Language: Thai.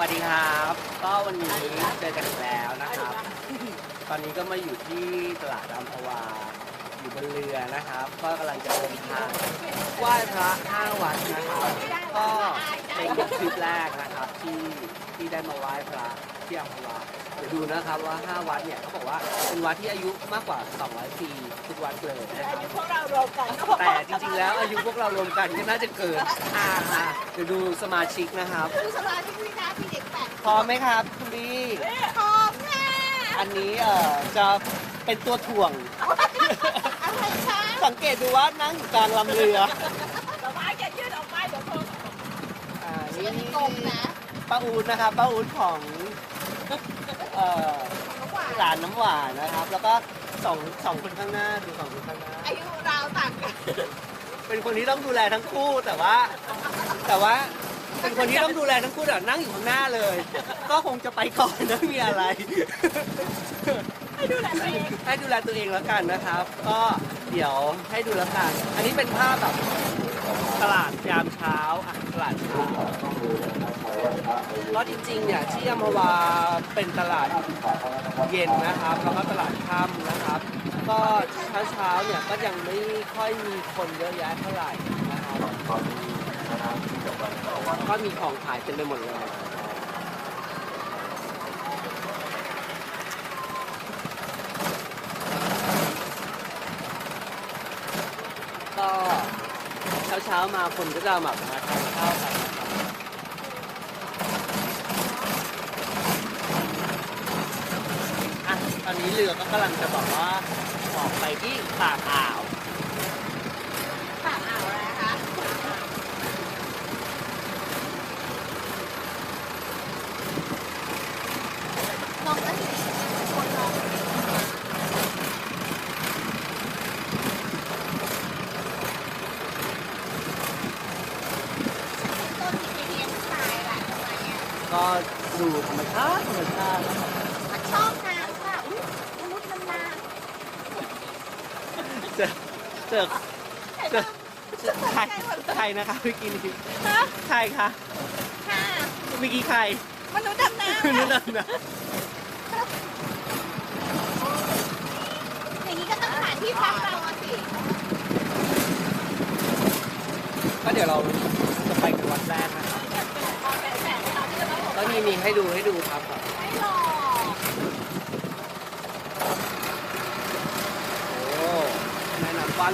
วัสดีครับ ก็วันนี้เจอกันอีกแล้วนะครับ ตอนนี้ก็มาอยู่ที่ตลาดอัมพวา อยู่บนเรือนะครับ ก็กำลังจะเดินทางไหว้พระห้าวัดนะครับ ก็เป็นทริปแรกนะครับที่ที่ได้มาไหว้พระที่อัมพวา เดี๋ยวดูนะครับว่าห้าวัดเนี่ยเขาบอกว่า เป็นวัดที่อายุมากกว่า 200 ปีทุกวัดเลยนะครับ พวกเรารวมกันแต่จริงๆแล้วอายุพวกเรารวมกันก็น่าจะเกินอ่าค่ะเดี๋ยวดูสมาชิกนะครับ คือสมาชิกวิชาพี่เด็กแปดพร้อมไหมครับคุณดีพร้อมค่ะอันนี้เอ่อจะเป็นตัวถ่วง อะไรคะสังเกตดูว่านั่งอยู่กลางลำเรือเราไม้จะยืดออกไปเดี๋ยวโทรอ่าเสีนี่ยงกลมนะ ป้าอูดนะครับป้าอูดของเอ่อระ หว่างหลานน้ำหวานนะครับ แล้วก็สองสองคนข้างหน้าดูสองคนข้างหน้า อายุราวต่างกันเป็นคนที่ต้องดูแลทั้งคู่แต่ว่า แต่ว่าเป็นคนที่ต้องดูแลทั้งคู่แต่นั่งอยู่ข้างหน้าเลย ก็คงจะไปก่อนนะมีอะไร ให้ดูแลตัวเองให้ดูแลตัวเองแล้วกันนะครับ ก็เดี๋ยวให้ดูแล้วกัน อันนี้เป็นภาพแบบตลาดยามเช้าอะตลาดเช้า ก็จริงๆเนี่ยที่อัมพวาเป็นตลาดเย็นนะครับแล้วก็ตลาดค่ำนะครับ ก็เช้าๆเนี่ยก็ยังไม่ค่อยมีคนเยอะแยะเท่าไหร่นะครับก็มีของขายเต็มไปหมดเลยก็เช้าๆมาคนก็จะแบบมาทานข้าวกันนะครับอะตอ นนี้เรือก็กำลังจะบอกว่าออกไปที่ปากอ่าวค่ะอ่าวอะไรคะมองก็เห็นคนมองต้นที่เลี้ยงชายแหละประมาณเนี้ยก็ดูธรรมชาติธรรมชาตินะครับมันชอบน้ำค่ะอุ้ยมุดน้ำน้ เจอเจอเจอเจอใครใครนะคะเมื่อกี้นี้ำฮะใครคะค่ะเมื่อกี้ใครมนุษย์ดำน้ำนู่นค่ะนั่นนะอย่างนี้ก็ต้องหาที่พักเราอะสิก็เดี๋ยวเราจะไปกันวัดแรกนะครับก็มีมีให้ดูให้ดูครับ ไม่หรอ Có.